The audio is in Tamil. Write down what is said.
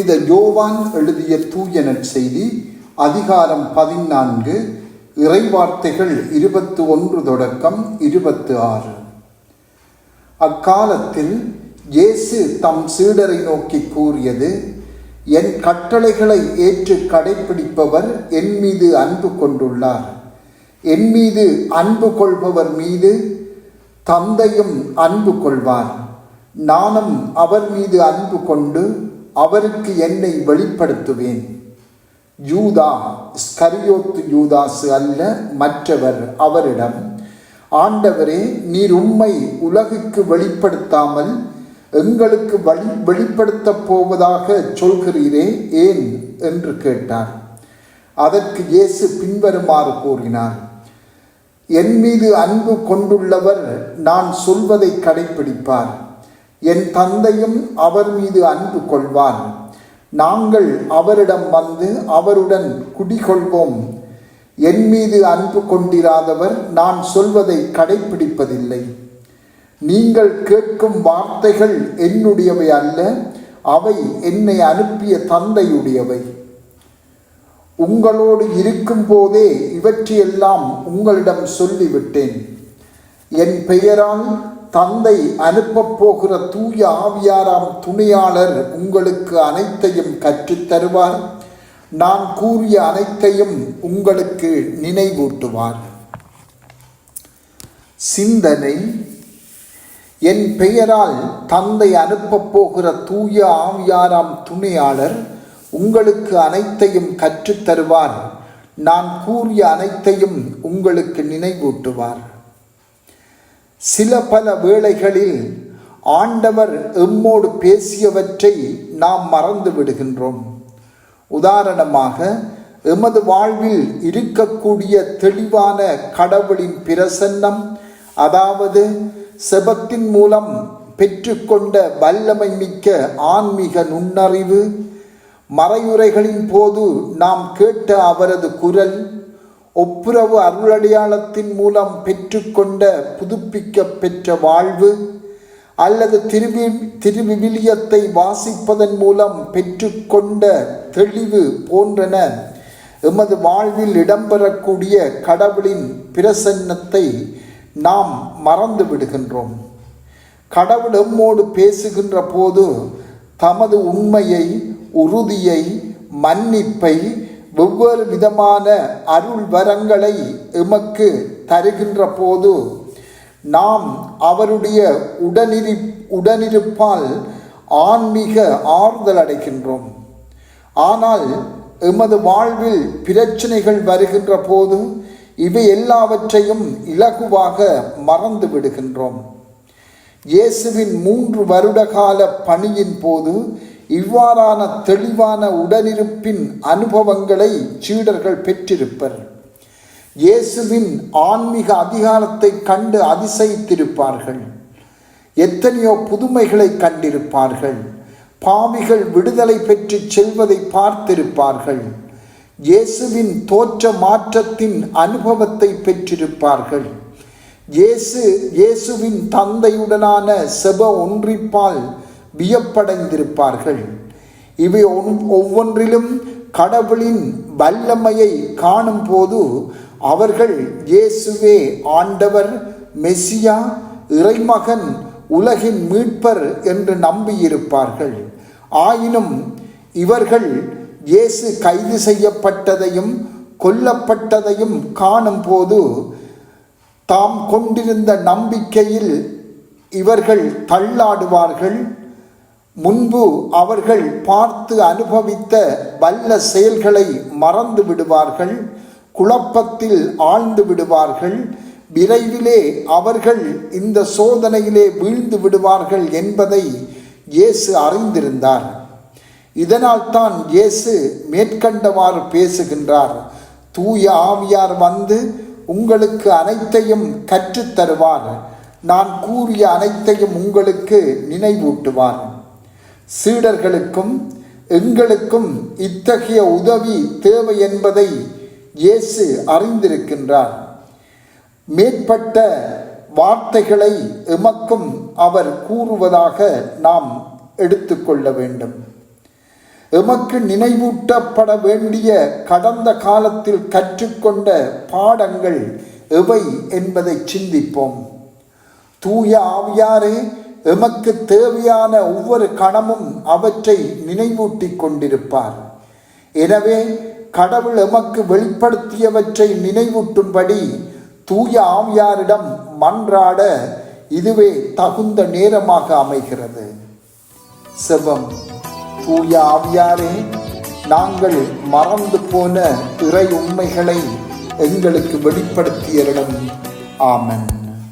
புனித யோவான் எழுதிய தூய செய்தி அதிகாரம் பதினான்கு இறைவார்த்தைகள் இருபத்து ஒன்று தொடக்கம் இருபத்து ஆறு அக்காலத்தில் இயேசு தம் சீடரை நோக்கி கூறியது என் கட்டளைகளை ஏற்று கடைப்பிடிப்பவர் என் மீது அன்பு கொண்டுள்ளார். என் மீது அன்பு கொள்பவர் மீது தந்தையும் அன்பு கொள்வார். நானும் அவர் மீது அன்பு கொண்டு அவருக்கு என்னை வெளிப்படுத்துவேன். யூதா ஸ்கரியோத்து யூதாசு அல்ல மற்றவர் அவரிடம் ஆண்டவரே நீர் உம்மை உலகுக்கு வெளிப்படுத்தாமல் எங்களுக்கு வழி வெளிப்படுத்தப் போவதாக சொல்கிறீரே ஏன்? என்று கேட்டார். அதற்கு இயேசு பின்வருமாறு கூறினார் என் மீது அன்பு கொண்டுள்ளவர் நான் சொல்வதை கடைப்பிடிப்பார். என் தந்தையும் அவர் மீது அன்பு கொள்வார் நாங்கள் அவரிடம் வந்து அவருடன் குடிகொள்வோம். என் மீது அன்பு கொண்டிராதவர் நான் சொல்வதை கடைப்பிடிப்பதில்லை. நீங்கள் கேட்கும் வார்த்தைகள் என்னுடையவை அல்ல அவை என்னை அனுப்பிய தந்தையுடையவை. உங்களோடு இருக்கும் போதே இவற்றையெல்லாம் உங்களிடம் சொல்லிவிட்டேன். என் பெயரால் தந்தை அனுப்பப் போகிற தூய ஆவியாராம் துணையாளர் உங்களுக்கு அனைத்தையும் கற்றுத் தருவார். நான் கூறிய அனைத்தையும் உங்களுக்கு நினைவூட்டுவார். சிந்தனை. என் பெயரால் தந்தை அனுப்பப் போகிற தூய ஆவியாராம் துணையாளர் உங்களுக்கு அனைத்தையும் கற்றுத் தருவார். நான் கூறிய அனைத்தையும் உங்களுக்கு நினைவூட்டுவார். சில பல வேளைகளில் ஆண்டவர் எம்மோடு பேசியவற்றை நாம் மறந்து விடுகின்றோம். உதாரணமாக எமது வாழ்வில் இருக்கக்கூடிய தெளிவான கடவுளின் பிரசன்னம் அதாவது செபத்தின் மூலம் பெற்றுக்கொண்ட வல்லமை மிக்க ஆன்மீக நுண்ணறிவு மறையுறைகளின் போது நாம் கேட்ட அவரது குரல் ஒப்புரவு அருளடையாளத்தின் மூலம் பெற்றுக்கொண்ட புதுப்பிக்க பெற்ற வாழ்வு அல்லது திருவி திருவிவிலியத்தை வாசிப்பதன் மூலம் பெற்றுக்கொண்ட தெளிவு போன்றன. எமது வாழ்வில் இடம்பெறக்கூடிய கடவுளின் பிரசன்னத்தை நாம் மறந்து விடுகின்றோம். கடவுள் எம்மோடு பேசுகின்ற போது தமது உண்மையை உறுதியை மன்னிப்பை வெவ்வேறு விதமான அருள் வரங்களை எமக்கு தருகின்ற போது நாம் அவருடைய உடனிரு உடனிருப்பால் ஆன்மீக ஆறுதல் அடைகின்றோம். ஆனால் எமது வாழ்வில் பிரச்சனைகள் வருகின்ற போது இவை எல்லாவற்றையும் இலகுவாக மறந்து விடுகின்றோம். இயேசுவின் மூன்று வருடகால பணியின் போது இவ்வாறான தெளிவான உடலிருப்பின் அனுபவங்களை சீடர்கள் பெற்றிருப்பர். இயேசுவின் ஆன்மீக அதிகாரத்தை கண்டு அதிசயித்திருப்பார்கள். எத்தனையோ புதுமைகளை கண்டிருப்பார்கள். பாவிகள் விடுதலை பெற்று செல்வதை பார்த்திருப்பார்கள். இயேசுவின் தோற்ற மாற்றத்தின் அனுபவத்தை பெற்றிருப்பார்கள். இயேசு இயேசுவின் தந்தையுடனான செப ஒன்றிப்பால் வியப்படைந்திருப்பார்கள். இவை ஒவ்வொன்றிலும் கடவுளின் வல்லமையை காணும் போது அவர்கள் இயேசுவே ஆண்டவர் மெஸ்ஸியா இறைமகன் உலகின் மீட்பர் என்று நம்பியிருப்பார்கள். ஆயினும் இவர்கள் இயேசு கைது செய்யப்பட்டதையும் கொல்லப்பட்டதையும் காணும் போது தாம் கொண்டிருந்த நம்பிக்கையில் இவர்கள் தள்ளாடுவார்கள். முன்பு அவர்கள் பார்த்து அனுபவித்த வல்ல செயல்களை மறந்து விடுவார்கள் குழப்பத்தில் ஆழ்ந்து விடுவார்கள் விரைவிலே அவர்கள் இந்த சோதனையிலே வீழ்ந்து விடுவார்கள் என்பதை இயேசு அறிந்திருந்தார். இதனால்தான் இயேசு மேற்கண்டவாறு பேசுகின்றார் தூய ஆவியார் வந்து உங்களுக்கு அனைத்தையும் கற்றுத்தருவார். நான் கூறிய அனைத்தையும் உங்களுக்கு நினைவூட்டுவார். சீடர்களுக்கும் எங்களுக்கும் இத்தகைய உதவி தேவை என்பதை இயேசு அறிந்திருக்கின்றார். மேற்பட்ட வார்த்தைகளை எமக்கும் அவர் கூறுவதாக நாம் எடுத்துக்கொள்ள வேண்டும். எமக்கு நினைவூட்டப்பட வேண்டிய கடந்த காலத்தில் கற்றுக்கொண்ட பாடங்கள் எவை என்பதை சிந்திப்போம். தூய ஆவியாரே எமக்கு தேவையான ஒவ்வொரு கணமும் அவற்றை நினைவூட்டிக் கொண்டிருப்பார். எனவே கடவுள் எமக்கு வெளிப்படுத்தியவற்றை நினைவூட்டும்படி தூய ஆவியாரிடம் மன்றாட இதுவே தகுந்த நேரமாக அமைகிறது. செவம் தூய ஆவியாரே நாங்கள் மறந்து போன இறை உண்மைகளை எங்களுக்கு வெளிப்படுத்தியரிடம் ஆமன்.